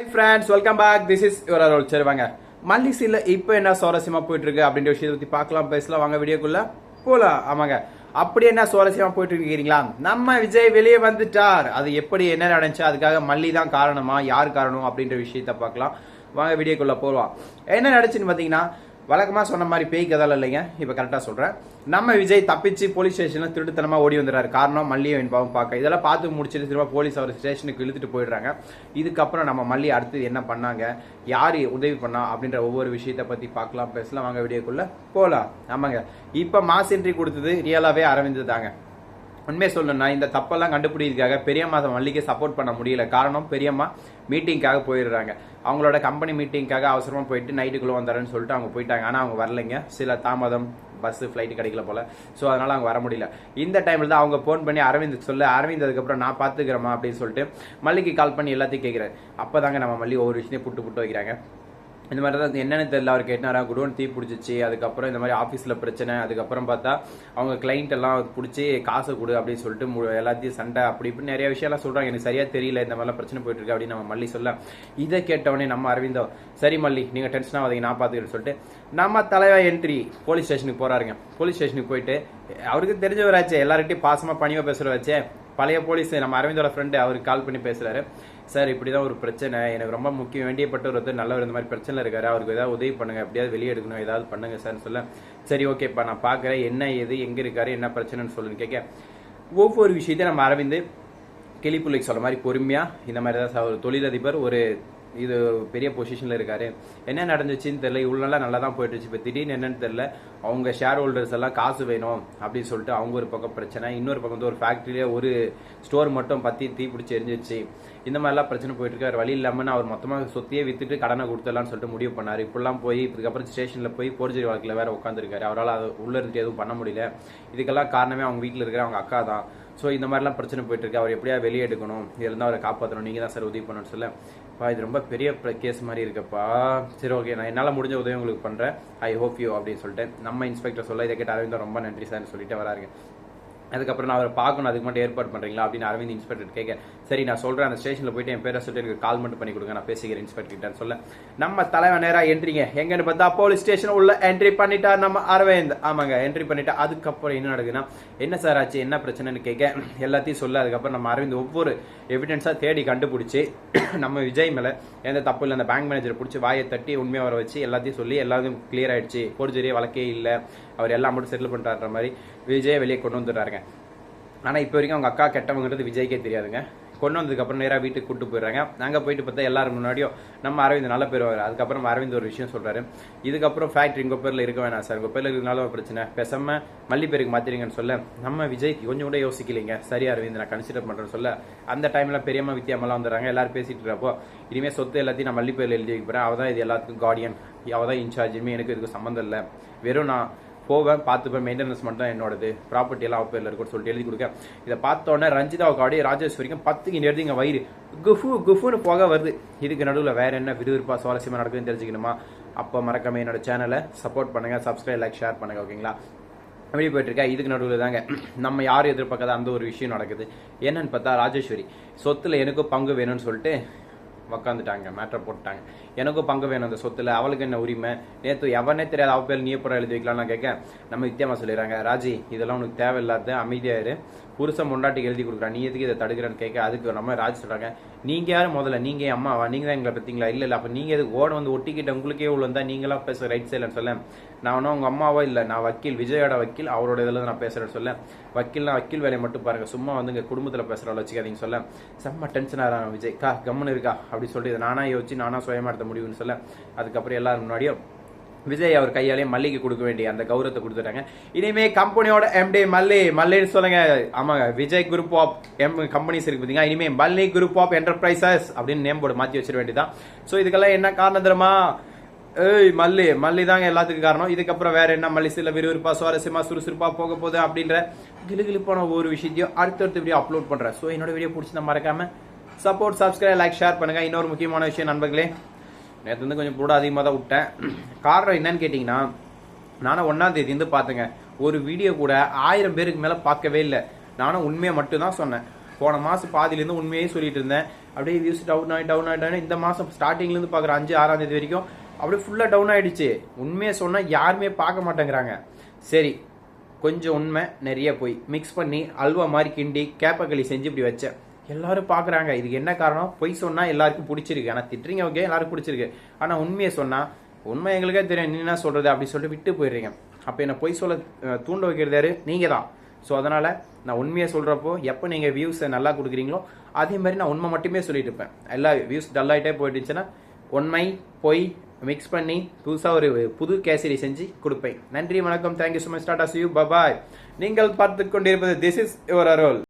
Hi friends welcome back this is your அரோல் சரி வாங்க. மல்லிசியில் இப்போ என்ன சுவாரஸ்யமாக போயிட்டுருக்கு அப்படின்ற விஷயத்தை பற்றி பார்க்கலாம் பேசலாம். வாங்க வீடியோக்குள்ளே போகலாம் ஆமாங்க. அப்படி என்ன சுவாரஸ்யமாக போயிட்டு இருக்கிறீங்களா நம்ம விஜய் வெளியே வந்துட்டார். அது எப்படி என்ன நடந்துச்சு? அதுக்காக மல்லி தான் காரணமா? யார் காரணம் அப்படின்ற விஷயத்த பார்க்கலாம். வாங்க வீடியோக்குள்ளே போகலாம் என்ன நடந்துச்சுன்னு பார்த்தீங்கன்னா வழக்கமா சொன்ன மாதிரி பேய் கதால இல்லைங்க. இப்போ கரெக்டாக சொல்றேன். நம்ம விஜய் தப்பிச்சு போலீஸ் ஸ்டேஷன்ல திருட்டுத்தனமா ஓடி வந்துடுறாரு. காரணம் மல்லியை பாவம் பார்க்க. இதெல்லாம் பார்த்து முடிச்சுட்டு திரும்ப போலீஸ் அவர் ஸ்டேஷனுக்கு இழுத்துட்டு போயிடுறாங்க. இதுக்கப்புறம் நம்ம மல்லி அடுத்து என்ன பண்ணாங்க? யார் உதவி பண்ணா? அப்படின்ற ஒவ்வொரு விஷயத்த பத்தி பார்க்கலாம். பேசலாம். வாங்க வீடியோக்குள்ள போலாம். ஆமாங்க. இப்போ மாஸ் என்ட்ரி கொடுத்தது ரியலாவே அரவிந்த் தாங்க உண்மையை சொல்லணும்னா இந்த தப்பெல்லாம் கண்டுபிடிக்கிறதுக்காக பெரியம்மா மல்லிகை சப்போர்ட் பண்ண முடியல. காரணம் பெரியம்மா மீட்டிங்க்காக போயிடுறாங்க. அவங்களோட கம்பெனி மீட்டிங்க்காக அவசரமாக போயிட்டு நைட்டுக்குள்ளே வந்தாருன்னு சொல்லிட்டு அவங்க போயிட்டாங்க. ஆனால் அவங்க வரலைங்க. சில தாமதம் பஸ் ஃப்ளைட்டு கிடைக்கல போல. ஸோ அதனால் அவங்க வர முடியல. இந்த டைமில் தான் அவங்க ஃபோன் பண்ணி அரவிந்த் சொல்ல அரவிந்த் அதுக்கப்புறம் நான் பார்த்துக்கிறேம்மா அப்படின்னு சொல்லிட்டு மல்லிக்கு கால் பண்ணி எல்லாத்தையும் கேட்குறாரு அப்போதாங்க நம்ம மல்லி ஒவ்வொரு விஷயத்தையும் புட்டு புட்டு வைக்கிறாங்க. இந்த மாதிரி தான் என்னென்னு தெரியல. அவர் கேட்டாரா குடோன் தீ பிடிச்சிச்சு. அதுக்கப்புறம் இந்த மாதிரி ஆஃபீஸில் பிரச்சனை. அதுக்கப்புறம் பார்த்தா அவங்க கிளைண்ட் எல்லாம் பிடிச்சி காசு கொடு அப்படின்னு சொல்லிட்டு மு- எல்லாத்தையும் சண்டை அப்படி இப்படி நிறைய விஷயம்லாம் சொல்கிறாங்க எனக்கு சரியாக தெரியல இந்த மாதிரிலாம் பிரச்சனை போயிட்டு இருக்கு அப்படின்னு நம்ம மல்லி சொல்ல. இதை கேட்டவொடனே நம்ம அரவிந்தோ சரி மல்லி நீங்கள் டென்ஷனாக ஆகாதீங்க நான் பார்த்துக்கிறேன் சொல்லிட்டு நம்ம தலைவர் என்ட்ரி போலீஸ் ஸ்டேஷனுக்கு போகிறாருங்க போலீஸ் ஸ்டேஷனுக்கு போயிட்டு அவருக்கு தெரிஞ்சவராச்சே எல்லார்கிட்டையும் பாசமாக பணிவா பேசுறவராச்சே பழைய போலீஸ் நம்ம அரவிந்தோட ஃப்ரெண்டு அவருக்கு கால் பண்ணி பேசுறாரு. சார் இப்படிதான் ஒரு பிரச்சனை. எனக்கு ரொம்ப முக்கியம். வேண்டியப்பட்ட ஒருத்தர் நல்லவர் இந்த மாதிரி பிரச்சனை இருக்காரு. அவருக்கு ஏதாவது உதவி பண்ணுங்க. எப்படியாவது வெளியே எடுக்கணும். ஏதாவது பண்ணுங்க சார்னு சொல்ல சரி ஓகேப்பா நான் பார்க்குறேன் என்ன ஏது? எங்க இருக்காரு? என்ன பிரச்சனைன்னு சொல்லுன்னு கேட்க ஒவ்வொரு விஷயத்தையும் நம்ம அரவிந்த் கிளிப்புள்ளைக்கு சொல்ல மாதிரி பொறுமையா இந்த மாதிரி தான் சார் ஒரு தொழிலதிபர் ஒரு இது பெரிய பொசிஷன்ல இருக்காரு. என்ன நடந்துச்சுன்னு தெரியல. இவ்வளவு நல்லா நல்லா தான் போயிட்டு இருந்துச்சு இப்போ திடீர்னு என்னன்னு தெரியல. அவங்க ஷேர் ஹோல்டர்ஸ் எல்லாம் காசு வேணும் அப்படின்னு சொல்லிட்டு அவங்க ஒரு பக்கம் பிரச்சனை இன்னொரு பக்கம் வந்து ஒரு ஃபேக்டரியில ஒரு ஸ்டோர் மட்டும் பத்தி தீ பிடிச்சி எரிஞ்சிச்சு இந்த மாதிரிலாம் பிரச்சனை போயிட்டு இருக்கு வழி இல்லாம அவர் மொத்தமாக சொத்தையே வித்துட்டு கடனை கொடுத்துடலாம்னு சொல்லிட்டு முடிவு பண்ணாரு. இப்படிலாம் போய் இதுக்கப்புறம் ஸ்டேஷன்ல போய் போர்ஜரி வழக்கில் வேற உட்காந்துருக்காரு அவரால் அது உள்ள இருந்துட்டு எதுவும் பண்ண முடியல. இதுக்கெல்லாம் காரணமே அவங்க வீட்டில் இருக்கிற அவங்க அக்கா தான். ஸோ இந்த மாதிரிலாம் பிரச்சனை போயிட்டு இருக்கு அவர் எப்படியா வெளியே எடுக்கணும். இதுல இருந்து அவரை காப்பாற்றணும் நீங்க தான் சார் உதவி பண்ணணும்னு சொல்ல. பா இது ரொம்ப பெரிய கேஸ் மாதிரி இருக்கப்பா. சரி ஓகே நான் என்னால் முடிஞ்ச உதவி உங்களுக்கு பண்றேன். ஐ ஹோப் யூ அப்படின்னு சொல்லிட்டு நம்ம இன்ஸ்பெக்டர் சொல்ல இதை கேட்டு அரவிந்தா ரொம்ப நன்றி சார்னு சொல்லிட்டு வராருங்க. அதுக்கப்புறம் நான் அவரை பார்க்கணும் அதுக்கு மட்டும் ஏற்பாடு பண்ணுறீங்களா அப்படின்னு அரவிந்த் இன்ஸ்பெக்டர் கேட்க சரி நான் சொல்கிறேன் அந்த ஸ்டேஷனில் போயிட்டு என் பேரை சொல்லிட்டு எனக்கு கால் மட்டும் பண்ணி கொடுங்க நான் பேசிக்கிறேன் இன்ஸ்பெக்டர் சொல்ல. நம்ம தலைவன் நேராக என்ட்ரிங்க எங்கன்னு பார்த்தா போலீஸ் ஸ்டேஷன் உள்ள என்ட்ரி பண்ணிட்டா நம்ம அரவிந்த். ஆமாங்க என்ட்ரி பண்ணிட்டா அதுக்கப்புறம் என்ன நடக்குதுன்னா என்ன சார் ஆச்சு என்ன பிரச்சனைன்னு கேட்க எல்லாத்தையும் சொல்ல அதுக்கப்புறம் நம்ம அரவிந்த் ஒவ்வொரு எவிடன்ஸா தேடி கண்டுபிடிச்சி நம்ம விஜய் மேலே எந்த தப்பு இல்லை அந்த பேங்க் மேனேஜரை பிடிச்சி வாயை தட்டி உண்மையாக வர வச்சு எல்லாத்தையும் சொல்லி எல்லாத்தையும் கிளியர் ஆயிடுச்சு. போர்ஜரியே வழக்கே இல்லை. அவர் எல்லாம் மட்டும் செட்டில் பண்ணுறாருற மாதிரி விஜயை வெளியே கொண்டு வந்துடுறாருங்க. ஆனால் இப்போ வரைக்கும் அவங்க அக்கா கெட்டவங்கிறது விஜய்க்கே தெரியாதுங்க. கொண்டு வந்ததுக்கப்புறம் நேராக வீட்டுக்கு கூட்டு போயிடுறாங்க. நாங்கள் போயிட்டு பார்த்தா எல்லாரும் முன்னாடியும் நம்ம அரவிந்த் நல்ல பேர் வருவார் அதுக்கப்புறம் அரவிந்த் ஒரு விஷயம் சொல்கிறாரு இதுக்கப்புறம் ஃபேக்ட்ரி உங்கள் பேரில் இருக்க வேணாம் சார். உங்கள் பேரில் இருக்கிறனால ஒரு பிரச்சனை. பேசாம மல்லி பேருக்கு மாற்றிடுங்கன்னு சொல்ல நம்ம விஜய் கொஞ்சம் கூட யோசிக்கலைங்க. சரி அரவிந்த் நான் கன்சிடர் பண்ணுறேன்னு சொல்ல அந்த டைமில் பெரியம்மா வித்தியாமெல்லாம் வந்துடுறாங்க. எல்லாரும் பேசிகிட்டு இருக்கிறப்போ இனிமேல் சொத்து எல்லாத்தையும் நான் மல்லி பேரில் எழுதி வைக்கிறேன் அவள் தான் இது எல்லாத்துக்கும் கார்டியன் அவள் தான் இன்சார்ஜ் எனக்கு இதுக்கு சம்மந்தம் இல்லை. வெறும் நான் போவேன் பார்த்துப்பேன் மெயின்டெனன்ஸ் மட்டும் தான் என்னோடது. ப்ராப்பர்ட்டி எல்லாம் அவ பேர்ல சொல்லிட்டு எழுதி கொடுக்க இதை பார்த்தோன்னே ரஞ்சிதாவுக்கு அப்படியே ராஜேஸ்வரிக்கும் பத்துக்கு நேரத்து இங்கே வயிறு. குஃபு குஃபுன்னு போக வருது. இதுக்கு நடுவில் வேற என்ன விறுவிறுப்பாக சுவாரஸ்யமாக நடக்குதுன்னு தெரிஞ்சுக்கணுமா? அப்போ மறக்காம என்னோட சேனலை சப்போர்ட் பண்ணுங்கள் சப்ஸ்கிரைப் லைக் ஷேர் பண்ணுங்க ஓகேங்களா அப்படி போயிட்டுருக்கேன் இதுக்கு நடுவில் தாங்க நம்ம யாரும் எதிர்பார்க்காத அந்த ஒரு விஷயம் நடக்குது. என்னன்னு பார்த்தா ராஜேஸ்வரி சொத்தில் எனக்கும் பங்கு வேணும்னு சொல்லிட்டு உக்காந்துட்டாங்க மேட்ரை போட்டாங்க எனக்கும் பங்கு வேணும் அந்த சொத்துல அவளுக்கு என்ன உரிமை? நேத்து எவனே தெரியாது அவள் பேர் நீ எப்பறம் எழுதி வைக்கலாம்னு கேட்க நம்ம வித்தியாமா சொல்லிடுறாங்க ராஜி இதெல்லாம் உனக்கு தேவையில்லாத அமைதியாயிரு புருஷன் முண்டாட்டிக்கு எழுதி கொடுக்குறா. நீ எதுக்கு இதை தடுக்கிறேன்னு கேட்க அதுக்கு நம்ம ராஜ் சொல்கிறாங்க நீங்கள் யாரும் முதல்ல? நீங்கள் என் அம்மாவா? நீங்கள் தான் எங்களை பார்த்தீங்களா இல்லை இல்லை. அப்போ நீங்கள் எதுக்கு ஓட வந்து ஒட்டிக்கிட்ட உங்களுக்கே உள்ள இருந்தால் நீங்களாம் பேச ரைட் சைட்லன்னு சொல்ல. நான் ஒன்றும் உங்கள் அம்மாவோ இல்லை நான் வக்கீல் விஜயோட வக்கீல் அவரோட இதில் நான் பேசுகிறேன்னு சொல்ல. வக்கீல்னா வக்கீல் வேலையை மட்டும் பாருங்கள் சும்மா வந்து இங்கே குடும்பத்தில் பேசுகிறவள வச்சுக்காதீங்க சொல்ல. செம்ம டென்ஷன் ஆகிறாங்க விஜய். கா கம்முன்னு இருக்கா? அப்படி சொல்லிட்டு இதை யோசிச்சு நானா சுயமா எடுத்த முடியும்னு சொல்ல. அதுக்கப்புறம் எல்லாரும் முன்னாடியும் விஜய் அவர் கையாலே மல்லிக்கு கொடுக்க வேண்டிய அந்த கௌரவத்தை கொடுத்துட்டாங்க. இனிமே கம்பெனியோட எம்டி மல்லி மல்லின்னு சொல்லுங்க. ஆமாங்க Vijay group of M companies இருக்கு பாத்தீங்கன்னா இனிமே மல்லி குரூப் ஆஃப் என்டர்பிரைசஸ் அப்படின்னு நேம் போர்டு மாத்தி வச்சிட வேண்டியதான் ஸோ இதுக்கெல்லாம் என்ன காரணம் தெரியுமா? ஏய் மல்லி மல்லி தாங்க எல்லாத்துக்கும் காரணம். இதுக்கப்புறம் வேற என்ன? மல்லி சில விறுவிறுப்பா சுவாரஸ்யமா சுறுசுறுப்பா போக போகுது அப்படின்ற கிளுகிளுப்பான ஒரு விஷயத்தையும் அடுத்தடுத்த வீடியோ அப்லோட் பண்றேன். ஸோ என்னோட வீடியோ பிடிச்சி மறக்காம சப்போர்ட் சப்ஸ்கிரைப் லைக் ஷேர் பண்ணுங்க. இன்னொரு முக்கியமான விஷயம் நண்பர்களே. நேற்று வந்து கொஞ்சம் கூட அதிகமாக தான் விட்டேன். காரணம் என்னன்னு கேட்டிங்கன்னா நானும் ஒன்றாம் தேதி பார்த்தேங்க ஒரு வீடியோ கூட ஆயிரம் பேருக்கு மேலே பார்க்கவே இல்லை. நானும் உண்மையை மட்டும் தான் சொன்னேன். போன மாதம் பாதியிலேருந்து உண்மையே சொல்லிட்டு இருந்தேன். அப்படியே வியூஸ் டவுன் ஆகி டவுன் ஆகிட்டானே இந்த மாதம் ஸ்டார்டிங்லேருந்து பார்க்குற அஞ்சு ஆறாம் தேதி வரைக்கும் அப்படியே ஃபுல்லாக டவுன் ஆகிடுச்சு உண்மையை சொன்னால் யாருமே பார்க்க மாட்டேங்கிறாங்க. சரி கொஞ்சம் உண்மை நிறைய போய் மிக்ஸ் பண்ணி அல்வா மாதிரி கிண்டி கேப்பக்களி செஞ்சு இப்படி வச்சேன். எல்லாரும் பார்க்குறாங்க. இதுக்கு என்ன காரணம்? பொய் சொன்னால் எல்லாருக்கும் பிடிச்சிருக்கு. ஆனால் திட்டுறீங்க ஓகே எல்லாருக்கும் பிடிச்சிருக்கு. ஆனால் உண்மையை சொன்னால் உண்மை எங்களுக்கே தெரியும். நீ என்ன சொல்கிறது அப்படி சொல்லிட்டு விட்டு போயிடுறீங்க. அப்போ என்ன பொய் சொல்ல தூண்ட வைக்கிறது யாரு? நீங்கள் தான். ஸோ அதனால் நான் உண்மையை சொல்கிறப்போ எப்போ நீங்கள் வியூஸை நல்லா கொடுக்குறீங்களோ அதே மாதிரி நான் உண்மை மட்டுமே சொல்லிட்டு இருப்பேன். எல்லா வியூஸ் டல்லாகிட்டே போயிட்டுச்சுன்னா உண்மை பொய் மிக்ஸ் பண்ணி புதுசாக ஒரு புது கேசரி செஞ்சு கொடுப்பேன். நன்றி வணக்கம். Thank you so much tata see you bye bye நீங்கள் பார்த்து கொண்டிருப்பது திஸ் இஸ் யுவர் அரோல்